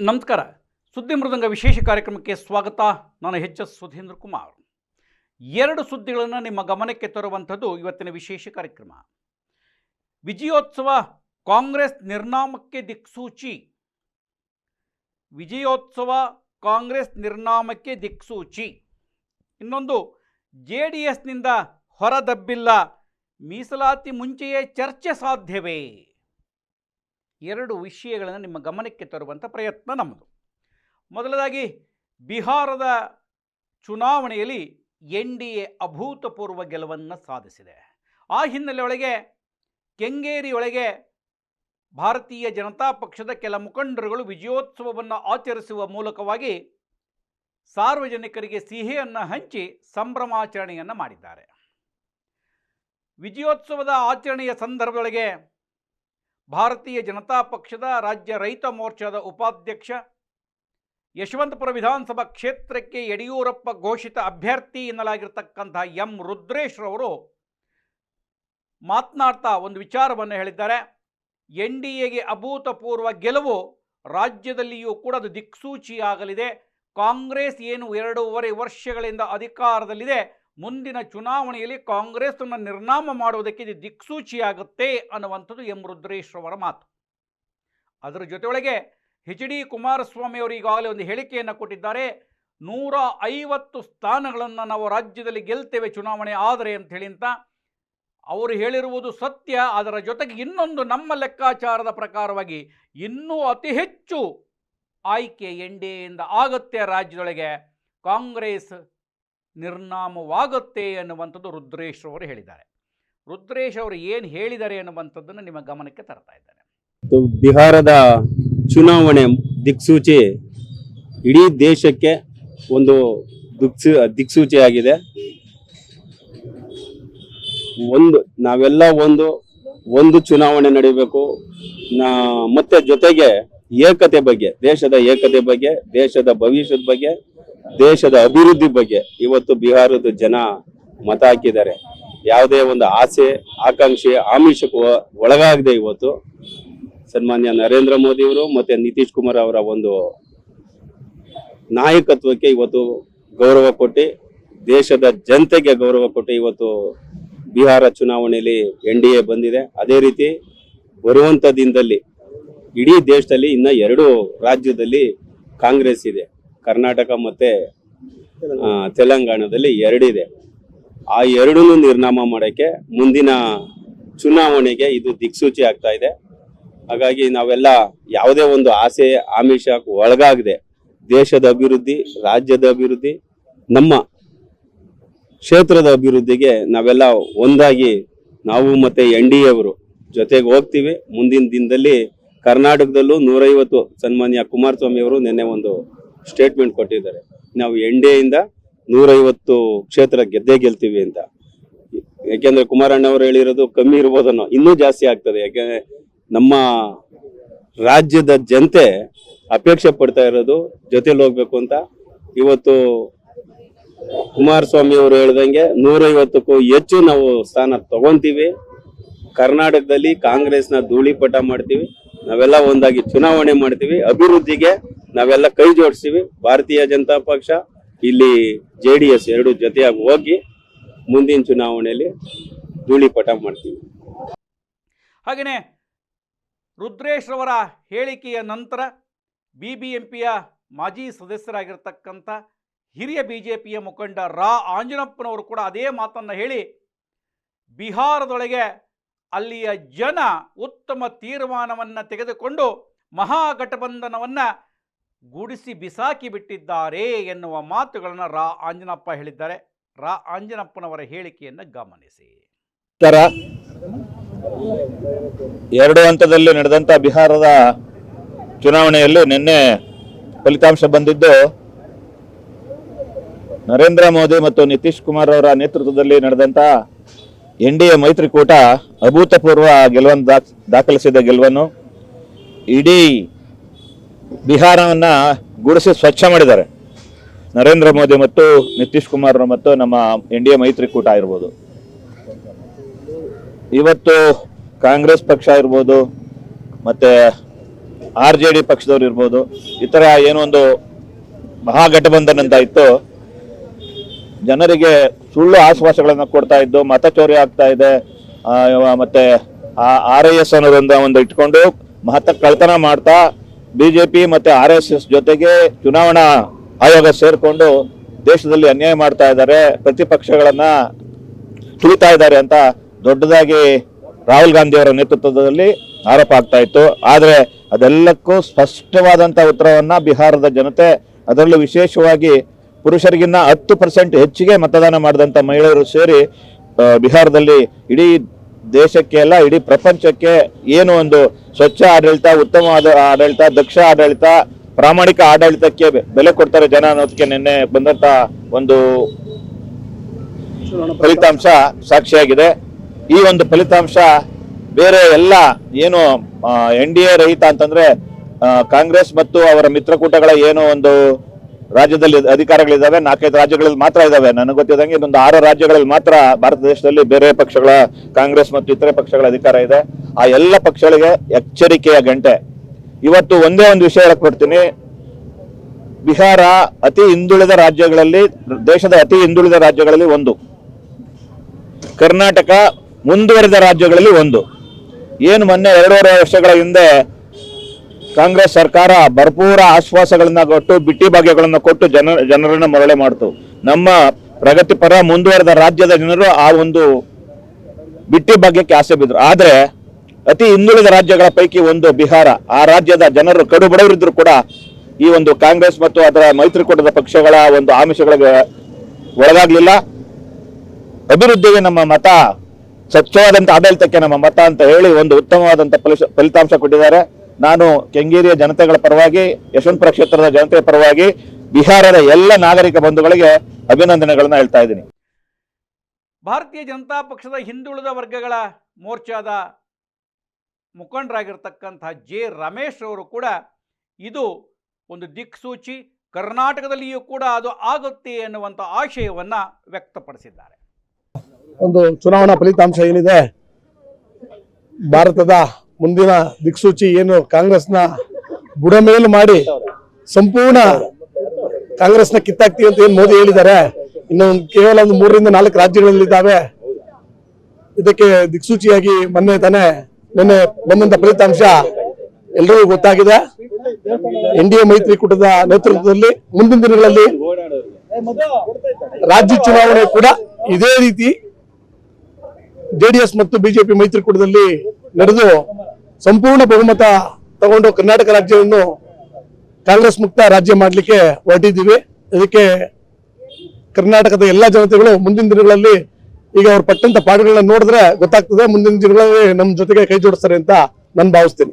ನಮಸ್ಕಾರ. ಸುದ್ದಿ ಮೃದಂಗ ವಿಶೇಷ ಕಾರ್ಯಕ್ರಮಕ್ಕೆ ಸ್ವಾಗತ. ನಾನು ಎಚ್ ಎಸ್ ಸುಧೀಂದ್ರ ಕುಮಾರ್. ಎರಡು ಸುದ್ದಿಗಳನ್ನು ನಿಮ್ಮ ಗಮನಕ್ಕೆ ತರುವಂಥದ್ದು ಇವತ್ತಿನ ವಿಶೇಷ ಕಾರ್ಯಕ್ರಮ. ವಿಜಯೋತ್ಸವ ಕಾಂಗ್ರೆಸ್ ನಿರ್ನಾಮಕ್ಕೆ ದಿಕ್ಸೂಚಿ. ವಿಜಯೋತ್ಸವ ಕಾಂಗ್ರೆಸ್ ನಿರ್ನಾಮಕ್ಕೆ ದಿಕ್ಸೂಚಿ. ಇನ್ನೊಂದು ಜೆ ಡಿ ಎಸ್ನಿಂದ ಹೊರದಬ್ಬಿಲ್ಲ. ಮೀಸಲಾತಿ ಮುಂಚೆಯೇ ಚರ್ಚೆ ಸಾಧ್ಯವೇ? ಎರಡು ವಿಷಯಗಳನ್ನು ನಿಮ್ಮ ಗಮನಕ್ಕೆ ತರುವಂಥ ಪ್ರಯತ್ನ ನಮ್ಮದು. ಮೊದಲದಾಗಿ, ಬಿಹಾರದ ಚುನಾವಣೆಯಲ್ಲಿ ಎನ್ ಡಿ ಎ ಅಭೂತಪೂರ್ವ ಗೆಲುವನ್ನು ಸಾಧಿಸಿದೆ. ಆ ಹಿನ್ನೆಲೆಯೊಳಗೆ ಕೆಂಗೇರಿಯೊಳಗೆ ಭಾರತೀಯ ಜನತಾ ಪಕ್ಷದ ಕೆಲ ಮುಖಂಡರುಗಳು ವಿಜಯೋತ್ಸವವನ್ನು ಆಚರಿಸುವ ಮೂಲಕವಾಗಿ ಸಾರ್ವಜನಿಕರಿಗೆ ಸಿಹಿಯನ್ನು ಹಂಚಿ ಸಂಭ್ರಮಾಚರಣೆಯನ್ನು ಮಾಡಿದ್ದಾರೆ. ವಿಜಯೋತ್ಸವದ ಆಚರಣೆಯ ಸಂದರ್ಭದೊಳಗೆ ಭಾರತೀಯ ಜನತಾ ಪಕ್ಷದ ರಾಜ್ಯ ರೈತ ಮೋರ್ಚಾದ ಉಪಾಧ್ಯಕ್ಷ ಯಶವಂತಪುರ ವಿಧಾನಸಭಾ ಕ್ಷೇತ್ರಕ್ಕೆ ಯಡಿಯೂರಪ್ಪ ಘೋಷಿತ ಅಭ್ಯರ್ಥಿ ಎನ್ನಲಾಗಿರ್ತಕ್ಕಂತಹ ಎಂ ರುದ್ರೇಶ್ ಅವರು ಮಾತನಾಡ್ತಾ ಒಂದು ವಿಚಾರವನ್ನು ಹೇಳಿದ್ದಾರೆ. ಎನ್ ಡಿ ಎಗೆ ಅಭೂತಪೂರ್ವ ಗೆಲುವು ರಾಜ್ಯದಲ್ಲಿಯೂ ಕೂಡ ಅದು ದಿಕ್ಸೂಚಿಯಾಗಲಿದೆ. ಕಾಂಗ್ರೆಸ್ ಏನು ಎರಡೂವರೆ ವರ್ಷಗಳಿಂದ ಅಧಿಕಾರದಲ್ಲಿದೆ. ಮುಂದಿನ ಚುನಾವಣೆಯಲ್ಲಿ ಕಾಂಗ್ರೆಸ್ಸನ್ನು ನಿರ್ನಾಮ ಮಾಡುವುದಕ್ಕೆ ಇದು ದಿಕ್ಸೂಚಿಯಾಗುತ್ತೆ ಅನ್ನುವಂಥದ್ದು ಎಂ ರುದ್ರೇಶ್ ಅವರ ಮಾತು. ಅದರ ಜೊತೆಯೊಳಗೆ ಹೆಚ್ ಡಿ ಕುಮಾರಸ್ವಾಮಿ ಅವರು ಈಗಾಗಲೇ ಒಂದು ಹೇಳಿಕೆಯನ್ನು ಕೊಟ್ಟಿದ್ದಾರೆ. ನೂರ ಐವತ್ತು ಸ್ಥಾನಗಳನ್ನು ನಾವು ರಾಜ್ಯದಲ್ಲಿ ಗೆಲ್ತೇವೆ ಚುನಾವಣೆ ಆದರೆ ಅಂತ ಹೇಳಿ ಅಂತ. ಅವರು ಹೇಳಿರುವುದು ಸತ್ಯ. ಅದರ ಜೊತೆಗೆ ಇನ್ನೊಂದು ನಮ್ಮ ಲೆಕ್ಕಾಚಾರದ ಪ್ರಕಾರವಾಗಿ ಇನ್ನೂ ಅತಿ ಹೆಚ್ಚು ಆಯ್ಕೆ ಎನ್ ಡಿ ಎಯಿಂದ ಆಗುತ್ತೆ ರಾಜ್ಯದೊಳಗೆ. ಕಾಂಗ್ರೆಸ್ ನಿರ್ನಾಮವಾಗುತ್ತೆ ಎನ್ನುವಂಥದ್ದು ರುದ್ರೇಶ್ ಅವರು ಹೇಳಿದ್ದಾರೆ. ರುದ್ರೇಶ್ ಅವರು ಏನು ಹೇಳಿದ್ದಾರೆ ಎನ್ನುವಂಥದ್ದನ್ನು ನಿಮ್ಮ ಗಮನಕ್ಕೆ ತರ್ತಾ ಇದ್ದಾರೆ ಬಿಹಾರದ ಚುನಾವಣೆ ದಿಕ್ಸೂಚಿ ಇಡೀ ದೇಶಕ್ಕೆ ಒಂದು ದಿಕ್ಸು, ದಿಕ್ಸೂಚಿಯಾಗಿದೆ. ಒಂದು, ನಾವೆಲ್ಲ ಒಂದು ಒಂದು ಚುನಾವಣೆ ನಡೀಬೇಕು. ಮತ್ತೆ ಜೊತೆಗೆ ಏಕತೆ ಬಗ್ಗೆ, ದೇಶದ ಏಕತೆ ಬಗ್ಗೆ, ದೇಶದ ಭವಿಷ್ಯದ ಬಗ್ಗೆ ದೇಶದ ಅಭಿವೃದ್ಧಿ ಬಗ್ಗೆ ಇವತ್ತು ಬಿಹಾರದ ಜನ ಮತ ಹಾಕಿದ್ದಾರೆ. ಯಾವುದೇ ಒಂದು ಆಸೆ, ಆಕಾಂಕ್ಷೆ, ಆಮಿಷಕ್ಕೂ ಒಳಗಾಗದೆ ಇವತ್ತು ಸನ್ಮಾನ್ಯ ನರೇಂದ್ರ ಮೋದಿ ಅವರು ಮತ್ತೆ ನಿತೀಶ್ ಕುಮಾರ್ ಅವರ ಒಂದು ನಾಯಕತ್ವಕ್ಕೆ ಇವತ್ತು ಗೌರವ ಕೊಟ್ಟು, ದೇಶದ ಜನತೆಗೆ ಗೌರವ ಕೊಟ್ಟು ಇವತ್ತು ಬಿಹಾರ ಚುನಾವಣೆಯಲ್ಲಿ ಎನ್ ಡಿ ಎ ಬಂದಿದೆ. ಅದೇ ರೀತಿ ಬರುವಂತ ದಿನದಲ್ಲಿ ಇಡೀ ದೇಶದಲ್ಲಿ ಇನ್ನ ಎರಡು ರಾಜ್ಯದಲ್ಲಿ ಕಾಂಗ್ರೆಸ್ ಇದೆ. ಕರ್ನಾಟಕ ಮತ್ತೆ ತೆಲಂಗಾಣದಲ್ಲಿ ಎರಡಿದೆ. ಆ ಎರಡೂ ನಿರ್ನಾಮ ಮಾಡೋಕ್ಕೆ ಮುಂದಿನ ಚುನಾವಣೆಗೆ ಇದು ದಿಕ್ಸೂಚಿ ಆಗ್ತಾ ಇದೆ. ಹಾಗಾಗಿ ನಾವೆಲ್ಲ ಯಾವುದೇ ಒಂದು ಆಸೆ, ಆಮಿಷ ಒಳಗಾಗದೆ ದೇಶದ ಅಭಿವೃದ್ಧಿ, ರಾಜ್ಯದ ಅಭಿವೃದ್ಧಿ, ನಮ್ಮ ಕ್ಷೇತ್ರದ ಅಭಿವೃದ್ಧಿಗೆ ನಾವೆಲ್ಲ ಒಂದಾಗಿ ನಾವು ಮತ್ತೆ ಎನ್ ಡಿ ಅವರು ಜೊತೆಗೆ ಹೋಗ್ತೀವಿ. ಮುಂದಿನ ದಿನದಲ್ಲಿ ಕರ್ನಾಟಕದಲ್ಲೂ ನೂರೈವತ್ತು ಸನ್ಮಾನ್ಯ ಕುಮಾರಸ್ವಾಮಿ ಅವರು ನಿನ್ನೆ ಒಂದು ಸ್ಟೇಟ್ಮೆಂಟ್ ಕೊಟ್ಟಿದ್ದಾರೆ. ನಾವು ಎನ್ ಡಿ ನೂರೈವತ್ತು ಕ್ಷೇತ್ರ ಗೆದ್ದೇ ಗೆಲ್ತೀವಿ ಅಂತ. ಯಾಕೆಂದ್ರೆ ಕುಮಾರಣ್ಣ ಅವರು ಹೇಳಿರೋದು ಕಮ್ಮಿ ಇರ್ಬೋದನ್ನೋ ಇನ್ನೂ ಜಾಸ್ತಿ ಆಗ್ತದೆ. ಯಾಕೆಂದ್ರೆ ನಮ್ಮ ರಾಜ್ಯದ ಜನತೆ ಅಪೇಕ್ಷೆ ಪಡ್ತಾ ಇರೋದು ಜೊತೆಲಿ ಹೋಗ್ಬೇಕು ಅಂತ. ಇವತ್ತು ಕುಮಾರಸ್ವಾಮಿ ಅವರು ಹೇಳ್ದಂಗೆ ನೂರೈವತ್ತಕ್ಕೂ ಹೆಚ್ಚು ನಾವು ಸ್ಥಾನ ತಗೊಂತೀವಿ. ಕರ್ನಾಟಕದಲ್ಲಿ ಕಾಂಗ್ರೆಸ್ನ ಧೂಳಿಪಟ ಮಾಡ್ತೀವಿ. ನಾವೆಲ್ಲ ಒಂದಾಗಿ ಚುನಾವಣೆ ಮಾಡ್ತೀವಿ. ಅಭಿವೃದ್ಧಿಗೆ ನಾವೆಲ್ಲ ಕೈ ಜೋಡಿಸ್ತೀವಿ. ಭಾರತೀಯ ಜನತಾ ಪಕ್ಷ, ಇಲ್ಲಿ ಜೆ ಡಿ ಎಸ್ ಎರಡು ಜೊತೆಯಾಗಿ ಹೋಗಿ ಮುಂದಿನ ಚುನಾವಣೆಯಲ್ಲಿ ಧೂಳಿಪಟ ಮಾಡ್ತೀವಿ. ಹಾಗೆಯೇ ರುದ್ರೇಶ್ ರವರ ಹೇಳಿಕೆಯ ನಂತರ ಬಿ ಬಿ ಎಂ ಪಿಯ ಮಾಜಿ ಸದಸ್ಯರಾಗಿರ್ತಕ್ಕಂಥ ಹಿರಿಯ ಬಿ ಜೆ ಪಿಯ ಮುಖಂಡ ರಾ ಆಂಜನಪ್ಪನವರು ಕೂಡ ಅದೇ ಮಾತನ್ನು ಹೇಳಿ, ಬಿಹಾರದೊಳಗೆ ಅಲ್ಲಿಯ ಜನ ಉತ್ತಮ ತೀರ್ಮಾನವನ್ನು ತೆಗೆದುಕೊಂಡು ಮಹಾಗಠಬಂಧನವನ್ನು ಗೂಡಿಸಿ ಬಿಸಾಕಿ ಬಿಟ್ಟಿದ್ದಾರೆ ಎನ್ನುವ ಮಾತುಗಳನ್ನು ರಾ ಆಂಜನಪ್ಪ ಹೇಳಿದ್ದಾರೆ. ರಾ ಆಂಜನಪ್ಪನವರ ಹೇಳಿಕೆಯನ್ನು ಗಮನಿಸಿ. ಎರಡು ಹಂತದಲ್ಲಿ ನಡೆದಂತ ಬಿಹಾರದ ಚುನಾವಣೆಯಲ್ಲಿ ನಿನ್ನೆ ಫಲಿತಾಂಶ ಬಂದಿದ್ದು, ನರೇಂದ್ರ ಮೋದಿ ಮತ್ತು ನಿತೀಶ್ ಕುಮಾರ್ ಅವರ ನೇತೃತ್ವದಲ್ಲಿ ನಡೆದಂತ ಎನ್ ಡಿ ಎ ಮೈತ್ರಿಕೂಟ ಅಭೂತಪೂರ್ವ ಗೆಲುವನ್ನು ದಾಖ ದಾಖಲಿಸಿದ ಗೆಲುವನ್ನು ಇಡೀ ಬಿಹಾರವನ್ನ ಗುಡಿಸಿ ಸ್ವಚ್ಛ ಮಾಡಿದ್ದಾರೆ. ನರೇಂದ್ರ ಮೋದಿ ಮತ್ತು ನಿತೀಶ್ ಕುಮಾರ್ ಮತ್ತು ನಮ್ಮ ಎನ್ ಡಿ ಎ ಮೈತ್ರಿಕೂಟ ಇರ್ಬೋದು ಇವತ್ತು ಕಾಂಗ್ರೆಸ್ ಪಕ್ಷ ಇರ್ಬೋದು, ಮತ್ತೆ ಆರ್ ಜೆ ಡಿ ಪಕ್ಷದವ್ರು ಇರ್ಬೋದು, ಈ ಥರ ಏನೋ ಒಂದು ಮಹಾಗಠಬಂಧನ್ ಅಂತ ಇತ್ತು. ಜನರಿಗೆ ಸುಳ್ಳು ಆಶ್ವಾಸಗಳನ್ನು ಕೊಡ್ತಾ ಇದ್ದು, ಮತ ಚೋರಿ ಆಗ್ತಾ ಇದೆ. ಮತ್ತೆ ಆರ್ ಐ ಎಸ್ ಅನ್ನೋದೊಂದು ಒಂದು ಇಟ್ಕೊಂಡು ಮಹತ್ತ ಕಳ್ತನ ಮಾಡ್ತಾ ಬಿಜೆಪಿ ಮತ್ತೆ ಆರ್ ಎಸ್ ಎಸ್ ಜೊತೆಗೆ ಚುನಾವಣಾ ಆಯೋಗ ಸೇರ್ಕೊಂಡು ದೇಶದಲ್ಲಿ ಅನ್ಯಾಯ ಮಾಡ್ತಾ ಇದ್ದಾರೆ, ಪ್ರತಿಪಕ್ಷಗಳನ್ನ ತುಳಿತಾ ಇದ್ದಾರೆ ಅಂತ ದೊಡ್ಡದಾಗಿ ರಾಹುಲ್ ಗಾಂಧಿ ಅವರ ನೇತೃತ್ವದಲ್ಲಿ ಆರೋಪ ಆಗ್ತಾ ಇತ್ತು. ಆದರೆ ಅದೆಲ್ಲಕ್ಕೂ ಸ್ಪಷ್ಟವಾದಂಥ ಉತ್ತರವನ್ನ ಬಿಹಾರದ ಜನತೆ, ಅದರಲ್ಲೂ ವಿಶೇಷವಾಗಿ ಪುರುಷರಿಗಿನ್ನ ಹತ್ತು ಪರ್ಸೆಂಟ್ ಹೆಚ್ಚಿಗೆ ಮತದಾನ ಮಾಡಿದಂತ ಮಹಿಳೆಯರು ಸೇರಿ ಬಿಹಾರದಲ್ಲಿ ಇಡೀ ದೇಶಕ್ಕೆ ಅಲ್ಲ ಇಡೀ ಪ್ರಪಂಚಕ್ಕೆ ಏನು ಒಂದು ಸ್ವಚ್ಛ ಆಡಳಿತ ಉತ್ತಮವಾದ ಆಡಳಿತ, ದಕ್ಷ ಆಡಳಿತ, ಪ್ರಾಮಾಣಿಕ ಆಡಳಿತಕ್ಕೆ ಬೆಲೆ ಕೊಡ್ತಾರೆ ಜನ ಅನ್ನೋದಕ್ಕೆ ನಿನ್ನೆ ಬಂದಂತ ಒಂದು ಫಲಿತಾಂಶ ಸಾಕ್ಷಿಯಾಗಿದೆ. ಈ ಒಂದು ಫಲಿತಾಂಶ ಬೇರೆ ಎಲ್ಲ ಏನು ಎನ್ ಡಿ ಎ ರಹಿತ ಅಂತಂದ್ರೆ ಕಾಂಗ್ರೆಸ್ ಮತ್ತು ಅವರ ಮಿತ್ರಕೂಟಗಳ ಏನು ಒಂದು ರಾಜ್ಯದಲ್ಲಿ ಅಧಿಕಾರಗಳಿದ್ದಾವೆ, ನಾಲ್ಕೈದು ರಾಜ್ಯಗಳಲ್ಲಿ ಮಾತ್ರ ಇದ್ದಾವೆ. ನನಗೆ ಗೊತ್ತಿದ್ದಂಗೆ ಇನ್ನೊಂದು ಆರು ರಾಜ್ಯಗಳಲ್ಲಿ ಮಾತ್ರ ಭಾರತ ದೇಶದಲ್ಲಿ ಬೇರೆ ಪಕ್ಷಗಳ ಕಾಂಗ್ರೆಸ್ ಮತ್ತು ಇತರೆ ಪಕ್ಷಗಳ ಅಧಿಕಾರ ಇದೆ. ಆ ಎಲ್ಲ ಪಕ್ಷಗಳಿಗೆ ಎಚ್ಚರಿಕೆಯ ಗಂಟೆ. ಇವತ್ತು ಒಂದೇ ಒಂದು ವಿಷಯ ಹೇಳಕ್ ಕೊಡ್ತೀನಿ ಬಿಹಾರ ಅತಿ ಹಿಂದುಳಿದ ರಾಜ್ಯಗಳಲ್ಲಿ, ದೇಶದ ಅತಿ ಹಿಂದುಳಿದ ರಾಜ್ಯಗಳಲ್ಲಿ ಒಂದು. ಕರ್ನಾಟಕ ಮುಂದುವರಿದ ರಾಜ್ಯಗಳಲ್ಲಿ ಒಂದು. ಏನು ಮೊನ್ನೆ ಎರಡೂವರೆ ವರ್ಷಗಳ ಹಿಂದೆ ಕಾಂಗ್ರೆಸ್ ಸರ್ಕಾರ ಭರ್ಪೂರ ಆಶ್ವಾಸಗಳನ್ನ ಕೊಟ್ಟು, ಬಿಟ್ಟಿ ಭಾಗ್ಯಗಳನ್ನ ಕೊಟ್ಟು ಜನ, ಜನರನ್ನ ಮರಳೆ ಮಾಡ್ತು. ನಮ್ಮ ಪ್ರಗತಿಪರ ಮುಂದುವರೆದ ರಾಜ್ಯದ ಜನರು ಆ ಒಂದು ಬಿಟ್ಟಿ ಭಾಗ್ಯಕ್ಕೆ ಆಸೆ ಬಿದ್ರು. ಆದರೆ, ಅತಿ ಹಿಂದುಳಿದ ರಾಜ್ಯಗಳ ಪೈಕಿ ಒಂದು ಬಿಹಾರ. ಆ ರಾಜ್ಯದ ಜನರು ಕಡು ಬಡವರಿದ್ರು ಕೂಡ ಈ ಒಂದು ಕಾಂಗ್ರೆಸ್ ಮತ್ತು ಅದರ ಮೈತ್ರಿಕೂಟದ ಪಕ್ಷಗಳ ಒಂದು ಆಮಿಷಗಳಿಗೆ ಒಳಗಾಗಲಿಲ್ಲ. ಅಭಿವೃದ್ಧಿಗೆ ನಮ್ಮ ಮತ ಸ್ವಚ್ಛವಾದಂಥ ಆಡಳಿತಕ್ಕೆ ನಮ್ಮ ಮತ ಅಂತ ಹೇಳಿ ಒಂದು ಉತ್ತಮವಾದಂಥ ಫಲಿತ- ಫಲಿತಾಂಶ ಕೊಟ್ಟಿದ್ದಾರೆ. ನಾನು ಕೆಂಗೇರಿಯ ಜನತೆಗಳ ಪರವಾಗಿ ಯಶವಂತಪುರ ಕ್ಷೇತ್ರದ ಜನತೆಯ ಪರವಾಗಿ ಬಿಹಾರದ ಎಲ್ಲ ನಾಗರಿಕ ಬಂಧುಗಳಿಗೆ ಅಭಿನಂದನೆಗಳನ್ನ ಹೇಳ್ತಾ ಇದ್ದೀನಿ. ಭಾರತೀಯ ಜನತಾ ಪಕ್ಷದ ಹಿಂದುಳಿದ ವರ್ಗಗಳ ಮೋರ್ಚಾದ ಮುಖಂಡರಾಗಿರ್ತಕ್ಕಂಥ ಜೆ ರಮೇಶ್ ಅವರು ಕೂಡ ಇದು ಒಂದು ದಿಕ್ಸೂಚಿ. ಕರ್ನಾಟಕದಲ್ಲಿಯೂ ಕೂಡ ಅದು ಆಗುತ್ತೆ ಎನ್ನುವಂಥ ಆಶಯವನ್ನು ವ್ಯಕ್ತಪಡಿಸಿದ್ದಾರೆ. ಒಂದು ಚುನಾವಣಾ ಫಲಿತಾಂಶ ಏನಿದೆ? ಭಾರತದ ಮುಂದಿನ ದಿಕ್ಸೂಚಿ ಏನು ಕಾಂಗ್ರೆಸ್ನ ಬುಡಮೇಲು ಮಾಡಿ ಸಂಪೂರ್ಣ ಕಾಂಗ್ರೆಸ್ನ ಕಿತ್ತಾಕ್ತೀವಿ ಅಂತ ಏನು ಮೋದಿ ಹೇಳಿದ್ದಾರೆ, ಇನ್ನು ಕೇವಲ ಒಂದು ಮೂರರಿಂದ ನಾಲ್ಕು ರಾಜ್ಯಗಳಲ್ಲಿದ್ದಾವೆ. ಇದಕ್ಕೆ ದಿಕ್ಸೂಚಿಯಾಗಿ ಮೊನ್ನೆ ತಾನೇ ನಿನ್ನೆ ಬಂದಂತ ಫಲಿತಾಂಶ ಎಲ್ರಿಗೂ ಗೊತ್ತಾಗಿದೆ. ಎನ್ ಡಿ ಎ ಮೈತ್ರಿಕೂಟದ ನೇತೃತ್ವದಲ್ಲಿ ಮುಂದಿನ ದಿನಗಳಲ್ಲಿ ರಾಜ್ಯ ಚುನಾವಣೆ ಕೂಡ ಇದೇ ರೀತಿ. ಜೆಡಿಎಸ್ ಮತ್ತು ಬಿಜೆಪಿ ಮೈತ್ರಿಕೂಟದಲ್ಲಿ ನಡೆದು ಸಂಪೂರ್ಣ ಬಹುಮತ ತಗೊಂಡು ಕರ್ನಾಟಕ ರಾಜ್ಯವನ್ನು ಕಾಂಗ್ರೆಸ್ ಮುಕ್ತ ರಾಜ್ಯ ಮಾಡಲಿಕ್ಕೆ ಹೊರಟಿದ್ದೀವಿ. ಇದಕ್ಕೆ ಕರ್ನಾಟಕದ ಎಲ್ಲ ಜನತೆಗಳು ಮುಂದಿನ ದಿನಗಳಲ್ಲಿ ಈಗ ಅವ್ರು ಪಟ್ಟಂತ ಪಾಡುಗಳನ್ನ ನೋಡಿದ್ರೆ ಗೊತ್ತಾಗ್ತದೆ, ಮುಂದಿನ ದಿನಗಳಲ್ಲಿ ನಮ್ಮ ಜೊತೆಗೆ ಕೈ ಜೋಡಿಸ್ತಾರೆ ಅಂತ ನಾನು ಭಾವಿಸ್ತೀನಿ.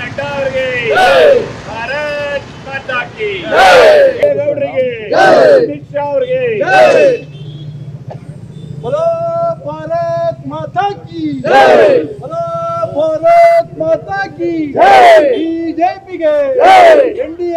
ನಡ್ಡಾ ಅವರಿಗೆ ಗೌಡರಿಗೆ ಅಮಿತ್ ಶಾ ಅವರಿಗೆ बोलो भारत माता की बोलो भारत माता की ಬಿಜೆಪಿಗೆ ಎನ್ ಡಿ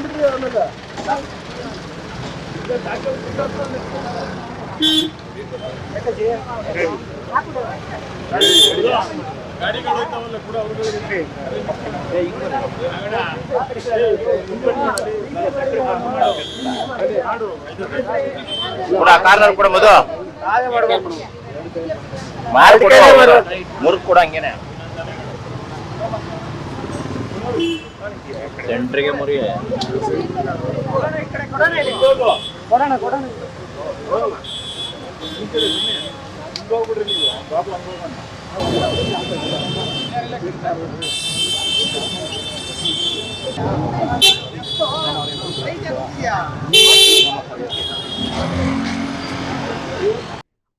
ಮುಂದೋಡ್ಕೊಂಡ್ಬಿಟ್ರಿ ಆಮೇಲೆ ಕೂಡ ಕಾರ್ನರ್ ಕೂಡ ಮಧು ಮುರುಗ್ ಕೂಡ ಹಂಗೇನೆ ಸೆಂಟ್ರಿಗೆ ಮುರಿ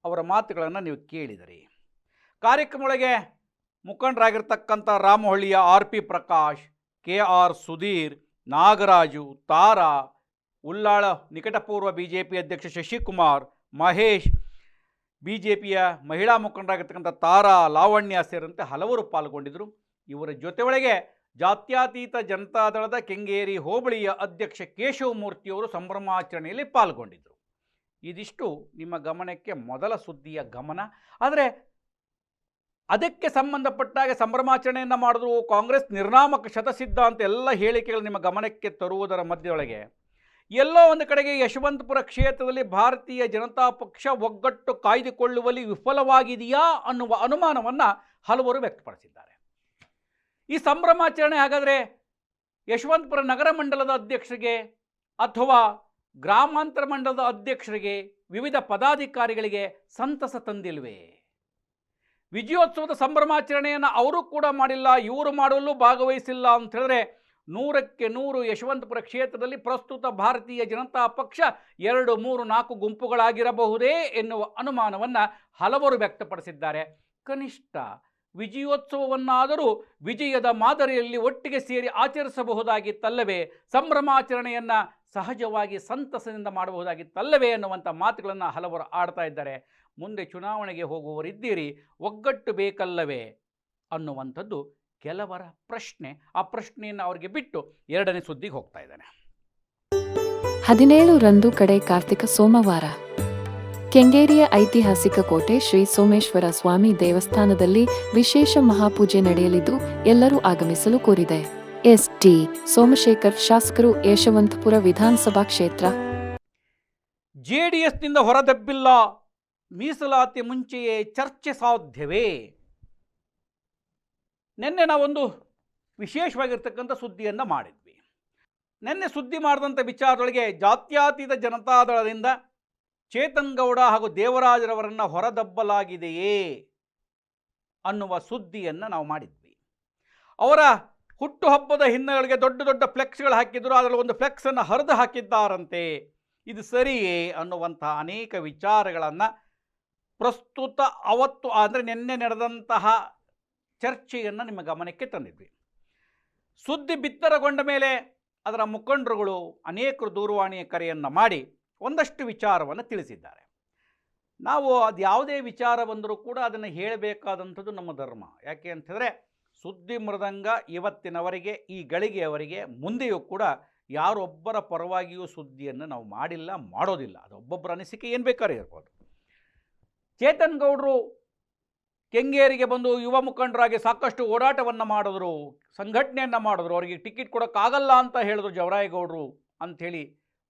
ಅವರ ಮಾತುಗಳನ್ನು ನೀವು ಕೇಳಿದಿರಿ. ಕಾರ್ಯಕ್ರಮದೊಳಗೆ ಮುಖಂಡರಾಗಿರ್ತಕ್ಕಂಥ ರಾಮಹಳ್ಳಿಯ R P Prakash K R Sudhir, Nagaraju, Tara Ullal ನಿಕಟಪೂರ್ವ B J P ಅಧ್ಯಕ್ಷ ಶಶಿಕುಮಾರ್, ಮಹೇಶ್ ಬಿ ಜೆ ಪಿಯ ಮಹಿಳಾ ಮುಖಂಡರಾಗಿರ್ತಕ್ಕಂಥ ತಾರಾ ಲಾವಣ್ಯ ಸೇರಿದಂತೆ ಹಲವರು ಪಾಲ್ಗೊಂಡಿದ್ದರು. ಇವರ ಜೊತೆ ಒಳಗೆ ಜಾತ್ಯತೀತ ಜನತಾದಳದ ಕೆಂಗೇರಿ ಹೋಬಳಿಯ ಅಧ್ಯಕ್ಷ ಕೇಶವಮೂರ್ತಿಯವರು ಸಂಭ್ರಮಾಚರಣೆಯಲ್ಲಿ ಪಾಲ್ಗೊಂಡಿದ್ದರು. ಇದಿಷ್ಟು ನಿಮ್ಮ ಗಮನಕ್ಕೆ ಮೊದಲ ಸುದ್ದಿಯ ಗಮನ. ಆದರೆ ಅದಕ್ಕೆ ಸಂಬಂಧಪಟ್ಟಾಗ ಸಂಭ್ರಮಾಚರಣೆಯನ್ನು ಮಾಡಿದ್ರು ಕಾಂಗ್ರೆಸ್ ನಿರ್ನಾಮಕ ಶತಸಿದ್ಧ ಅಂತ ಎಲ್ಲ ಹೇಳಿಕೆಗಳು ನಿಮ್ಮ ಗಮನಕ್ಕೆ ತರುವುದರ ಮಧ್ಯದೊಳಗೆ. ಎಲ್ಲೋ ಒಂದು ಕಡೆಗೆ ಯಶವಂತಪುರ ಕ್ಷೇತ್ರದಲ್ಲಿ ಭಾರತೀಯ ಜನತಾ ಪಕ್ಷ ಒಗ್ಗಟ್ಟು ಕಾಯ್ದುಕೊಳ್ಳುವಲ್ಲಿ ವಿಫಲವಾಗಿದೆಯಾ ಅನ್ನುವ ಅನುಮಾನವನ್ನು ಹಲವರು ವ್ಯಕ್ತಪಡಿಸಿದ್ದಾರೆ. ಈ ಸಂಭ್ರಮಾಚರಣೆ ಹಾಗಾದರೆ ಯಶವಂತಪುರ ನಗರ ಮಂಡಲದ ಅಧ್ಯಕ್ಷರಿಗೆ ಅಥವಾ ಗ್ರಾಮಾಂತರ ಮಂಡಲದ ಅಧ್ಯಕ್ಷರಿಗೆ ವಿವಿಧ ಪದಾಧಿಕಾರಿಗಳಿಗೆ ಸಂತಸ ತಂದಿಲ್ವೇ? ವಿಜಯೋತ್ಸವದ ಸಂಭ್ರಮಾಚರಣೆಯನ್ನು ಅವರು ಕೂಡ ಮಾಡಿಲ್ಲ, ಇವರು ಮಾಡಲು ಭಾಗವಹಿಸಿಲ್ಲ ಅಂತ ಹೇಳಿದ್ರೆ ನೂರಕ್ಕೆ ನೂರು ಯಶವಂತಪುರ ಕ್ಷೇತ್ರದಲ್ಲಿ ಪ್ರಸ್ತುತ ಭಾರತೀಯ ಜನತಾ ಪಕ್ಷ ಎರಡು, ಮೂರು, ನಾಲ್ಕು ಗುಂಪುಗಳಾಗಿರಬಹುದೇ ಎನ್ನುವ ಅನುಮಾನವನ್ನು ಹಲವರು ವ್ಯಕ್ತಪಡಿಸಿದ್ದಾರೆ. ಕನಿಷ್ಠ ವಿಜಯೋತ್ಸವವನ್ನಾದರೂ ವಿಜಯದ ಮಾದರಿಯಲ್ಲಿ ಒಟ್ಟಿಗೆ ಸೇರಿ ಆಚರಿಸಬಹುದಾಗಿತ್ತಲ್ಲವೇ? ಸಂಭ್ರಮಾಚರಣೆಯನ್ನು ಸಹಜವಾಗಿ ಸಂತಸದಿಂದ ಮಾಡಬಹುದಾಗಿತ್ತಲ್ಲವೇ ಅನ್ನುವಂಥ ಮಾತುಗಳನ್ನು ಹಲವರು ಆಡ್ತಾ ಇದ್ದಾರೆ. ಮುಂದೆ ಚುನಾವಣೆಗೆ ಹೋಗುವವರಿದ್ದೀರಿ ಒಗ್ಗಟ್ಟು ಬೇಕಲ್ಲವೇ? ಅನ್ನುವಂಥದ್ದು ಕೆಲವರ ಪ್ರಶ್ನೆ. ಆ ಪ್ರಶ್ನೆಯನ್ನು ಅವರಿಗೆ ಬಿಟ್ಟು ಎರಡನೇ ಸುದ್ದಿಗೆ ಹೋಗ್ತಾ ಇದ್ದಾನೆ. ಹದಿನೇಳು ರಂದು ಕಡೆ ಕಾರ್ತಿಕ ಸೋಮವಾರ. ಕೆಂಗೇರಿಯ ಐತಿಹಾಸಿಕ ಕೋಟೆ ಶ್ರೀ ಸೋಮೇಶ್ವರ ಸ್ವಾಮಿ ದೇವಸ್ಥಾನದಲ್ಲಿ ವಿಶೇಷ ಮಹಾಪೂಜೆ ನಡೆಯಲಿದ್ದು ಎಲ್ಲರೂ ಆಗಮಿಸಲು ಕೋರಿದೆ. ಎಸ್ ಟಿ ಸೋಮಶೇಖರ್ ಶಾಸಕರು ಯಶವಂತಪುರ ವಿಧಾನಸಭಾ ಕ್ಷೇತ್ರ. ಜೆಡಿಎಸ್ನಿಂದ ಹೊರದಬ್ಬಿಲ್ಲ. ಮೀಸಲಾತಿ ಮುಂಚೆಯೇ ಚರ್ಚೆ ಸಾಧ್ಯವೇ? ನಿನ್ನೆ ನಾವೊಂದು ವಿಶೇಷವಾಗಿರ್ತಕ್ಕಂಥ ಸುದ್ದಿಯನ್ನು ಮಾಡಿದ್ವಿ. ನಿನ್ನೆ ಸುದ್ದಿ ಮಾಡಿದಂಥ ವಿಚಾರದೊಳಗೆ ಜಾತ್ಯಾತೀತ ಜನತಾದಳದಿಂದ ಚೇತನ್ ಗೌಡ ಹಾಗೂ ದೇವರಾಜರವರನ್ನು ಹೊರದಬ್ಬಲಾಗಿದೆಯೇ ಅನ್ನುವ ಸುದ್ದಿಯನ್ನು ನಾವು ಮಾಡಿದ್ವಿ. ಅವರ ಹುಟ್ಟುಹಬ್ಬದ ಹಿನ್ನೆಲೆಗೆ ದೊಡ್ಡ ದೊಡ್ಡ ಫ್ಲೆಕ್ಸ್ಗಳು ಹಾಕಿದ್ರು, ಅದರಲ್ಲಿ ಒಂದು ಫ್ಲೆಕ್ಸನ್ನು ಹರಿದು ಹಾಕಿದ್ದಾರಂತೆ. ಇದು ಸರಿಯೇ ಅನ್ನುವಂಥ ಅನೇಕ ವಿಚಾರಗಳನ್ನು ಪ್ರಸ್ತುತ ಅವತ್ತು ಅಂದರೆ ನಿನ್ನೆ ನಡೆದಂತಹ ಚರ್ಚೆಯನ್ನು ನಿಮ್ಮ ಗಮನಕ್ಕೆ ತಂದಿದ್ವಿ. ಸುದ್ದಿ ಬಿತ್ತರಗೊಂಡ ಮೇಲೆ ಅದರ ಮುಖಂಡರುಗಳು ಅನೇಕರು ದೂರವಾಣಿಯ ಕರೆಯನ್ನು ಮಾಡಿ ಒಂದಷ್ಟು ವಿಚಾರವನ್ನು ತಿಳಿಸಿದ್ದಾರೆ. ನಾವು ಅದು ಯಾವುದೇ ವಿಚಾರ ಬಂದರೂ ಕೂಡ ಅದನ್ನು ಹೇಳಬೇಕಾದಂಥದ್ದು ನಮ್ಮ ಧರ್ಮ. ಯಾಕೆ ಅಂತಂದರೆ ಸುದ್ದಿ ಮೃದಂಗ ಇವತ್ತಿನವರೆಗೆ, ಈ ಗಳಿಗೆಯವರೆಗೆ, ಮುಂದೆಯೂ ಕೂಡ ಯಾರೊಬ್ಬರ ಪರವಾಗಿಯೂ ಸುದ್ದಿಯನ್ನು ನಾವು ಮಾಡಿಲ್ಲ, ಮಾಡೋದಿಲ್ಲ. ಅದು ಒಬ್ಬೊಬ್ಬರ ಅನಿಸಿಕೆ ಏನು ಬೇಕಾದ್ರೂ ಇರ್ಬೋದು. ಚೇತನ್ ಗೌಡರು ಕೆಂಗೇರಿಗೆ ಬಂದು ಯುವ ಮುಖಂಡರಾಗಿ ಸಾಕಷ್ಟು ಓಡಾಟವನ್ನು ಮಾಡಿದ್ರು, ಸಂಘಟನೆಯನ್ನು ಮಾಡಿದ್ರು, ಅವರಿಗೆ ಟಿಕೆಟ್ ಕೊಡೋಕ್ಕಾಗಲ್ಲ ಅಂತ ಹೇಳಿದ್ರು ಜವರಾಯಗೌಡರು ಅಂಥೇಳಿ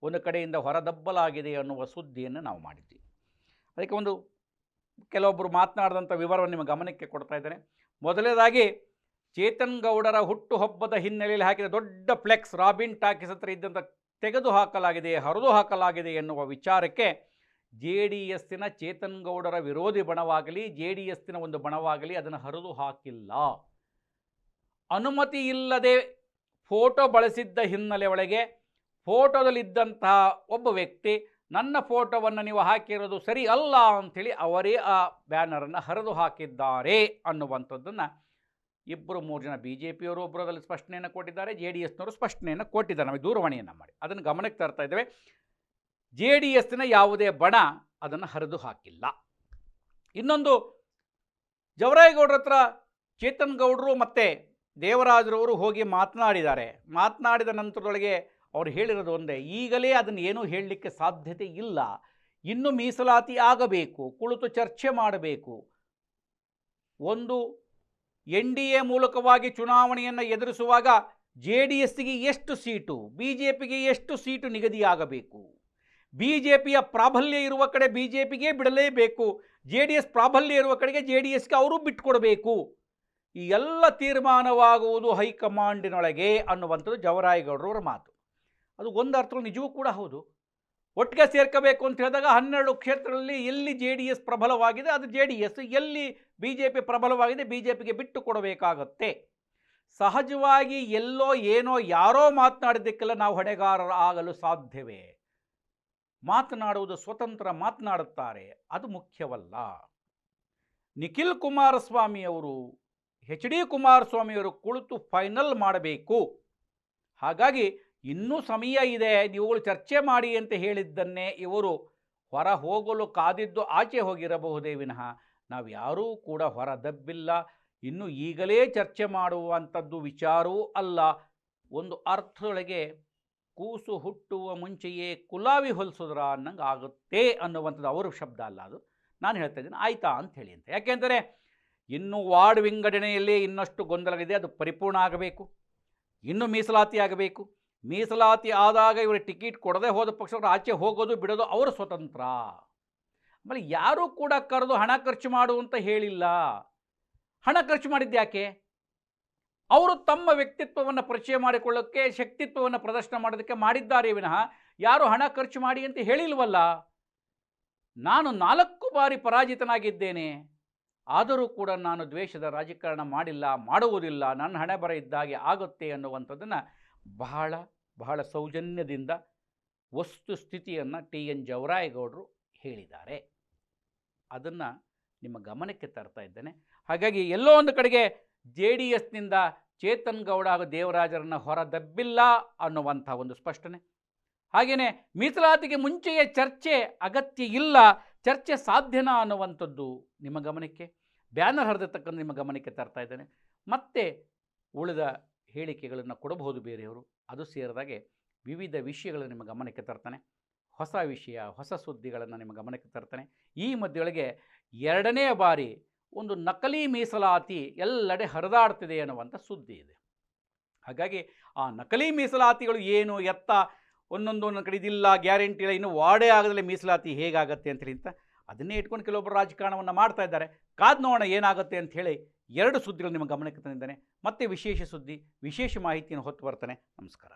ಒಂದು ಕಡೆಯಿಂದ ಹೊರದಬ್ಬಲಾಗಿದೆ ಅನ್ನುವ ಸುದ್ದಿಯನ್ನು ನಾವು ಮಾಡಿದ್ವಿ. ಅದಕ್ಕೆ ಒಂದು ಕೆಲವೊಬ್ಬರು ಮಾತನಾಡಿದಂಥ ವಿವರವನ್ನು ನಿಮ್ಮ ಗಮನಕ್ಕೆ ಕೊಡ್ತಾ ಇದ್ದೇನೆ. ಮೊದಲನೇದಾಗಿ, ಚೇತನ್ ಗೌಡರ ಹುಟ್ಟುಹಬ್ಬದ ಹಿನ್ನೆಲೆಯಲ್ಲಿ ಹಾಕಿದ ದೊಡ್ಡ ಫ್ಲೆಕ್ಸ್, ರಾಬಿನ್ ಟಾಕೀಸ್ ಹತ್ರ ಇದ್ದಂಥ ತೆಗೆದು ಹಾಕಲಾಗಿದೆ ಹರಿದು ಹಾಕಲಾಗಿದೆ ಎನ್ನುವ ವಿಚಾರಕ್ಕೆ ಜೆ ಡಿ ಎಸ್ಸಿನ ಚೇತನ್ ಗೌಡರ ವಿರೋಧಿ ಬಣವಾಗಲಿ, ಜೆ ಡಿ ಎಸ್ಸಿನ ಒಂದು ಬಣವಾಗಲಿ ಅದನ್ನು ಹರಿದು ಹಾಕಿಲ್ಲ. ಅನುಮತಿ ಇಲ್ಲದೆ ಫೋಟೋ ಬಳಸಿದ್ದ ಹಿನ್ನೆಲೆ ಒಳಗೆ ಫೋಟೋದಲ್ಲಿದ್ದಂತಹ ಒಬ್ಬ ವ್ಯಕ್ತಿ, ನನ್ನ ಫೋಟೋವನ್ನು ನೀವು ಹಾಕಿರೋದು ಸರಿ ಅಲ್ಲ ಅಂಥೇಳಿ ಅವರೇ ಆ ಬ್ಯಾನರನ್ನು ಹರಿದು ಹಾಕಿದ್ದಾರೆ ಅನ್ನುವಂಥದ್ದನ್ನು ಇಬ್ಬರು ಮೂರು ಜನ ಬಿ ಜೆ ಪಿಯವರು ಒಬ್ಬರು ಅದರಲ್ಲಿ ಸ್ಪಷ್ಟನೆಯನ್ನು ಕೊಟ್ಟಿದ್ದಾರೆ, ಜೆ ಡಿ ಎಸ್ನವರು ಸ್ಪಷ್ಟನೆಯನ್ನು ಕೊಟ್ಟಿದ್ದಾರೆ. ನಮಗೆ ದೂರವಾಣಿಯನ್ನು ಮಾಡಿ. ಅದನ್ನು ಗಮನಕ್ಕೆ ತರ್ತಾ ಇದ್ದೇವೆ. ಜೆ ಡಿ ಎಸ್ನ ಯಾವುದೇ ಬಣ ಅದನ್ನು ಹರಿದು ಹಾಕಿಲ್ಲ. ಇನ್ನೊಂದು, ಜವರಾಯಗೌಡ್ರ ಹತ್ರ ಚೇತನ್ ಗೌಡರು ಮತ್ತು ದೇವರಾಜರವರು ಹೋಗಿ ಮಾತನಾಡಿದ್ದಾರೆ. ಮಾತನಾಡಿದ ನಂತರದೊಳಗೆ ಅವ್ರು ಹೇಳಿರೋದು ಒಂದೇ, ಈಗಲೇ ಅದನ್ನು ಏನೂ ಹೇಳಲಿಕ್ಕೆ ಸಾಧ್ಯತೆ ಇಲ್ಲ. ಇನ್ನು ಮೀಸಲಾತಿ ಆಗಬೇಕು, ಕುಳಿತು ಚರ್ಚೆ ಮಾಡಬೇಕು. ಒಂದು, ಎನ್ ಡಿ ಎ ಮೂಲಕವಾಗಿ ಚುನಾವಣೆಯನ್ನು ಎದುರಿಸುವಾಗ ಜೆ ಡಿ ಎಸ್ಸಿಗೆ ಎಷ್ಟು ಸೀಟು, ಬಿ ಜೆ ಪಿಗೆ ಎಷ್ಟು ಸೀಟು ನಿಗದಿಯಾಗಬೇಕು? ಬಿ ಜೆ ಪಿಯ ಪ್ರಾಬಲ್ಯ ಇರುವ ಕಡೆ ಬಿ ಜೆ ಪಿಗೆ ಬಿಡಲೇಬೇಕು ಜೆ ಡಿ ಎಸ್ ಪ್ರಾಬಲ್ಯ ಇರುವ ಕಡೆಗೆ ಜೆ ಡಿ ಎಸ್ಗೆ ಅವರು ಬಿಟ್ಟುಕೊಡಬೇಕು ಈ ಎಲ್ಲ ತೀರ್ಮಾನವಾಗುವುದು ಹೈಕಮಾಂಡಿನೊಳಗೆ ಅನ್ನುವಂಥದ್ದು ಜವರಾಯಗೌಡರವರ ಮಾತು. ಅದು ಒಂದು ಅರ್ಥದಲ್ಲಿ ನಿಜವೂ ಕೂಡ ಹೌದು. ಒಟ್ಟಿಗೆ ಸೇರ್ಕೋಬೇಕು ಅಂತ ಹೇಳಿದಾಗ ಹನ್ನೆರಡು ಕ್ಷೇತ್ರಗಳಲ್ಲಿ ಎಲ್ಲಿ ಜೆ ಡಿ ಎಸ್ ಪ್ರಬಲವಾಗಿದೆ, ಅದು ಜೆ ಡಿ ಎಸ್ ಎಲ್ಲಿ ಬಿ ಜೆ ಪಿ ಪ್ರಬಲವಾಗಿದೆ ಬಿ ಜೆ ಪಿಗೆ ಬಿಟ್ಟು ಕೊಡಬೇಕಾಗತ್ತೆ ಸಹಜವಾಗಿ ಎಲ್ಲೋ ಏನೋ ಯಾರೋ ಮಾತನಾಡಿದ್ದಕ್ಕೆಲ್ಲ ನಾವು ಹೊಣೆಗಾರರಾಗಲು ಸಾಧ್ಯವೇ? ಮಾತನಾಡುವುದು ಸ್ವತಂತ್ರ ಮಾತನಾಡುತ್ತಾರೆ. ಅದು ಮುಖ್ಯವಲ್ಲ. ನಿಖಿಲ್ ಕುಮಾರಸ್ವಾಮಿಯವರು, ಎಚ್ ಡಿ ಕುಮಾರಸ್ವಾಮಿಯವರು ಕುಳಿತು ಫೈನಲ್ ಮಾಡಬೇಕು. ಹಾಗಾಗಿ ಇನ್ನೂ ಸಮಯ ಇದೆ, ನೀವುಗಳು ಚರ್ಚೆ ಮಾಡಿ ಅಂತ ಹೇಳಿದ್ದನ್ನೇ ಇವರು ಹೊರ ಹೋಗಲು ಕಾದಿದ್ದು ಆಚೆ ಹೋಗಿರಬಹುದೇ ವಿನಃ ನಾವು ಯಾರೂ ಕೂಡ ಹೊರ ದಬ್ಬಿಲ್ಲ. ಇನ್ನು ಈಗಲೇ ಚರ್ಚೆ ಮಾಡುವಂಥದ್ದು ವಿಚಾರವೂ ಅಲ್ಲ. ಒಂದು ಅರ್ಥದೊಳಗೆ ಕೂಸು ಹುಟ್ಟುವ ಮುಂಚೆಯೇ ಕುಲಾವಿ ಹೊಲಿಸಿದ್ರ ಅನ್ನಂಗೆ ಆಗುತ್ತೆ ಅನ್ನುವಂಥದ್ದು ಅವ್ರ ಶಬ್ದ ಅಲ್ಲ ಅದು. ನಾನು ಹೇಳ್ತಾ ಇದ್ದೀನಿ, ಆಯ್ತಾ ಅಂತ ಹೇಳಿ ಅಂತ. ಯಾಕೆಂದರೆ ಇನ್ನು ವಾರ್ಡ್ ವಿಂಗಡಣೆಯಲ್ಲಿ ಇನ್ನಷ್ಟು ಗೊಂದಲವಿದೆ ಅದು ಪರಿಪೂರ್ಣ ಆಗಬೇಕು. ಇನ್ನು ಮೀಸಲಾತಿ ಆಗಬೇಕು. ಮೀಸಲಾತಿ ಆದಾಗ ಇವರು ಟಿಕೆಟ್ ಕೊಡದೆ ಹೋದ ಪಕ್ಷ ಆಚೆ ಹೋಗೋದು ಬಿಡೋದು ಅವರ ಸ್ವತಂತ್ರ. ಆಮೇಲೆ ಯಾರೂ ಕೂಡ ಕರೆದು ಹಣ ಖರ್ಚು ಮಾಡು ಅಂತ ಹೇಳಿಲ್ಲ. ಹಣ ಖರ್ಚು ಮಾಡಿದ್ದು ಯಾಕೆ? ಅವರು ತಮ್ಮ ವ್ಯಕ್ತಿತ್ವವನ್ನು ಪರಿಚಯ ಮಾಡಿಕೊಳ್ಳೋಕ್ಕೆ, ಶಕ್ತಿತ್ವವನ್ನು ಪ್ರದರ್ಶನ ಮಾಡೋದಕ್ಕೆ ಮಾಡಿದ್ದಾರೆ ವಿನಃ ಯಾರು ಹಣ ಖರ್ಚು ಮಾಡಿ ಅಂತ ಹೇಳಿಲ್ವಲ್ಲ? ನಾನು ನಾಲ್ಕು ಬಾರಿ ಪರಾಜಿತನಾಗಿದ್ದೇನೆ. ಆದರೂ ಕೂಡ ನಾನು ದ್ವೇಷದ ರಾಜಕಾರಣ ಮಾಡಿಲ್ಲ, ಮಾಡುವುದಿಲ್ಲ. ನನ್ನ ಹಣೆ ಬರ ಇದ್ದಾಗೆ ಆಗುತ್ತೆ ಅನ್ನುವಂಥದ್ದನ್ನು ಬಹಳ ಬಹಳ ಸೌಜನ್ಯದಿಂದ ವಸ್ತು ಸ್ಥಿತಿಯನ್ನು ಟಿ. ಎನ್. ಜವರಾಯಗೌಡರು ಹೇಳಿದ್ದಾರೆ. ಅದನ್ನು ನಿಮ್ಮ ಗಮನಕ್ಕೆ ತರ್ತಾ ಇದ್ದೇನೆ. ಹಾಗಾಗಿ ಎಲ್ಲೋ ಒಂದು ಕಡೆಗೆ ಜೆ ಡಿ ಎಸ್ನಿಂದ ಚೇತನ್ ಗೌಡ ಹಾಗೂ ದೇವರಾಜರನ್ನು ಹೊರದಬ್ಬಿಲ್ಲ ಅನ್ನುವಂಥ ಒಂದು ಸ್ಪಷ್ಟನೆ. ಹಾಗೆಯೇ ಮೀಸಲಾತಿಗೆ ಮುಂಚೆಯೇ ಚರ್ಚೆ ಅಗತ್ಯ ಇಲ್ಲ, ಚರ್ಚೆ ಸಾಧ್ಯನಾ ಅನ್ನುವಂಥದ್ದು ನಿಮ್ಮ ಗಮನಕ್ಕೆ? ಬ್ಯಾನರ್ ಹರಿದಿರ್ತಕ್ಕಂಥ ನಿಮ್ಮ ಗಮನಕ್ಕೆ ತರ್ತಾ ಇದ್ದೇನೆ. ಮತ್ತೆ ಉಳಿದ ಹೇಳಿಕೆಗಳನ್ನು ಕೊಡಬಹುದು ಬೇರೆಯವರು. ಅದು ಸೇರಿದಾಗೆ ವಿವಿಧ ವಿಷಯಗಳನ್ನು ನಿಮ್ಮ ಗಮನಕ್ಕೆ ತರ್ತಾನೆ. ಹೊಸ ವಿಷಯ, ಹೊಸ ಸುದ್ದಿಗಳನ್ನು ನಿಮ್ಮ ಗಮನಕ್ಕೆ ತರ್ತಾನೆ. ಈ ಮಧ್ಯೊಳಗೆ ಎರಡನೇ ಬಾರಿ ಒಂದು ನಕಲಿ ಮೀಸಲಾತಿ ಎಲ್ಲೆಡೆ ಹರಿದಾಡ್ತಿದೆ ಅನ್ನುವಂಥ ಸುದ್ದಿ ಇದೆ. ಹಾಗಾಗಿ ಆ ನಕಲಿ ಮೀಸಲಾತಿಗಳು ಏನು, ಎತ್ತ ಒಂದೊಂದು ಒಂದೊಂದು ಕಡೆ ಇದಿಲ್ಲ, ಗ್ಯಾರಂಟಿ ಇಲ್ಲ, ಇನ್ನು ವಾರ್ಡೇ ಆಗದಲ್ಲೇ ಮೀಸಲಾತಿ ಹೇಗಾಗತ್ತೆ ಅಂತೇಳಿ ಅಂತ ಅದನ್ನೇ ಇಟ್ಕೊಂಡು ಕೆಲವೊಬ್ಬರು ರಾಜಕಾರಣವನ್ನು ಮಾಡ್ತಾ ಇದ್ದಾರೆ. ಕಾದ್ ನೋಡೋಣ ಏನಾಗುತ್ತೆ ಅಂತ ಹೇಳಿ ಎರಡು ಸುದ್ದಿಗಳು ನಿಮ್ಮ ಗಮನಕ್ಕೆ ತಂದಿದ್ದಾನೆ. ಮತ್ತೆ ವಿಶೇಷ ಸುದ್ದಿ, ವಿಶೇಷ ಮಾಹಿತಿಯನ್ನು ಹೊತ್ತು ಬರ್ತಾನೆ. ನಮಸ್ಕಾರ.